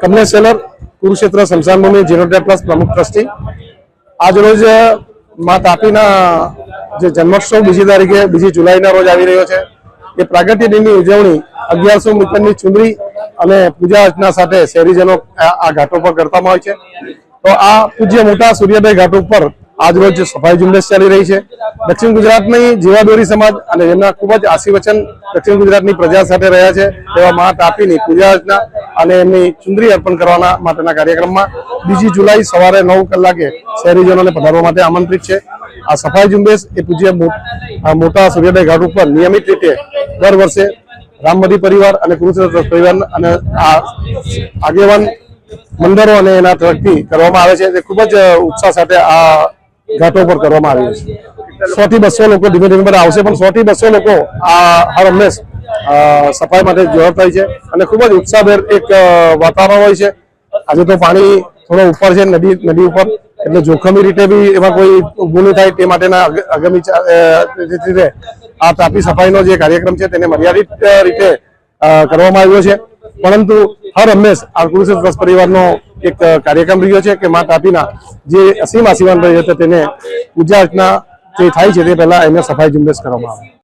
Kamlesh seller, Kurukshetra સ્મશાન ભૂમિ જીરોટેક trust પ્રમુખ trustee. આજ રોજ મા તાપીના જે જન્મોત્સવ બીજી તારીખે, બીજી જુલાઈના રોજ આવી રહ્યો છે. એ પ્રાગટ્ય દિનની ઉજવણી અગિયારસો મીટરની ચુંદડી અને પૂજા અર્ચના સાથે શહેરીજનો આ ઘાટો પર કરતામાં હોય છે. તો આ પૂજ્ય મોટા સૂર્યોદય ઘાટ ઉપર આજરોજ સફાઈ ઝુંબેશ ચાલી રહી છે. દક્ષિણ ગુજરાતની જીવાદોરી સમાજ અને જેમના ખૂબ જ આશીર્વચન દક્ષિણ ગુજરાતની પ્રજા સાથે રહ્યા છે તેવા મા તાપીની પૂજા અર્ચના અને એમની ચુંદરી અર્પણ કરવાના માટેના કાર્યક્રમમાં બીજી જુલાઈ સવારે નવ કલાકે શહેરીજનોને પધારવા માટે આમંત્રિત છે. આ સફાઈ ઝુંબેશ એ પૂજ્ય મોટા સૂર્યોદય ઘાટ ઉપર નિયમિત રીતે દર વર્ષે રામમદી પરિવાર અને કુરુક્ષેત્ર પરિવાર અને આ આગેવાન મંદિરો અને એના તરફથી કરવામાં આવે છે. તે ખૂબ જ ઉત્સાહ સાથે આ ઘાટો પર કરવામાં આવે છે. સો થી બસો લોકો ધીમે ધીમે આવશે, પણ સો થી બસો લોકો આ હર હંમેશ સફાઈ માટે જોર થાય છે અને ખૂબ જ ઉત્સાહભેર એક વાતાવરણ હોય છે. આજે તો પાણી થોડો ઉપર છે, નદી નદી ઉપર. એટલે જોખમી રીતે બી એમાં કોઈ નહીં થાય તે માટેના આગામી રીતે આ તાપી સફાઈનો જે કાર્યક્રમ છે તેને મર્યાદિત રીતે કરવામાં આવ્યો છે. પરંતુ હર હંમેશ આ કૃષિ પરિવારનો એક કાર્યક્રમ રહ્યો છે કે મા તાપીના જે અસીમ આશીર્વાદ રહ્યો છે તેને પૂજા અર્ચના જે થાય છે તે પહેલા એને સફાઈ ઝુંબેશ કરવામાં આવે.